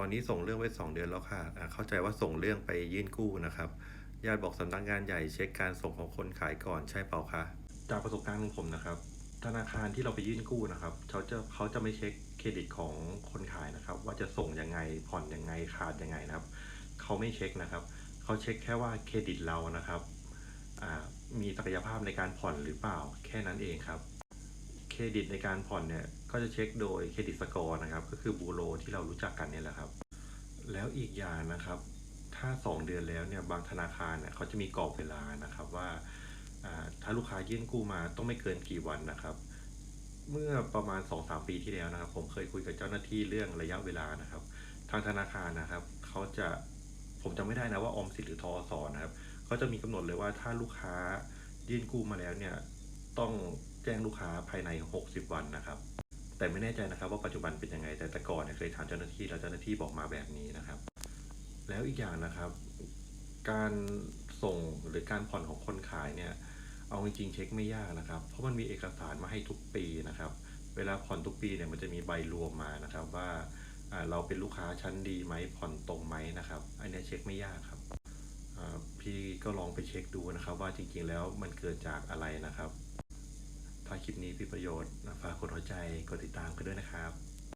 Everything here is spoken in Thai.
ตอนนี้ส่งเรื่องไว้ 2 เดือนแล้วค่ะเข้าใจว่าส่งเรื่องไปยื่นกู้นะครับญาติบอกสำนักงานใหญ่เช็คการส่งของคนขายก่อนใช่เปล่าคะจากประสบการณ์ของผมนะครับ ธนาคารที่เราไปยื่นกู้นะครับเขาจะเขาจะไม่เช็คเครดิตของคนขายนะครับ ว่าจะส่งยังไงผ่อนยังไงขาดยังไงนะครับเขาไม่เช็คนะครับเขาเช็คแค่ว่าเครดิตเรานะครับมีศักยภาพในการผ่อนหรือเปล่าแค่นั้นเองครับ เครดิตในการผ่อนเนี่ยก็จะเช็คโดยเครดิตสกอร์นะครับ ก็คือบูโรที่เรารู้จักกันนี่แหละครับ แล้วอีกอย่างนะครับ ถ้า 2 เดือนแล้วเนี่ยบางธนาคารเนี่ยเขาจะมีกรอบเวลานะครับว่าถ้าลูกค้ายื่นกู้มาต้องไม่เกินกี่วันนะครับ เมื่อประมาณ 2-3 ปีที่แล้วนะครับ ผมเคยคุยกับเจ้าหน้าที่เรื่องระยะเวลานะครับ ทางธนาคารนะครับเขาจะผมจำไม่ได้นะว่าออมสินหรือทอสนะครับเขาจะมีกำหนดเลยว่าถ้าลูกค้ายื่นกู้มาแล้วเนี่ยต้อง แจ้งลูกค้าภายใน 60 วันนะครับ แต่ไม่แน่ใจนะครับว่าปัจจุบันเป็นยังไง แต่แต่ก่อนเนี่ยเคยถามเจ้าหน้าที่แล้วเจ้าหน้าที่บอกมาแบบนี้นะครับ แล้วอีกอย่างนะครับ การส่งหรือการผ่อนของคนขายเนี่ยเอาจริงๆเช็คไม่ยากนะครับ เพราะมันมีเอกสารมาให้ทุกปีนะครับ เวลาผ่อนทุกปีเนี่ยมันจะมีใบรวมมานะครับว่าเราเป็นลูกค้าชั้นดีไหมผ่อนตรงไหมนะครับ อันนี้เช็คไม่ยากครับพี่ก็ลองไปเช็คดูนะครับว่าจริงๆแล้วมันเกิดจากอะไรนะครับ คลิปนี้พี่ประโยชน์ฝากกดหัวใจกดติดตามกันด้วยนะครับ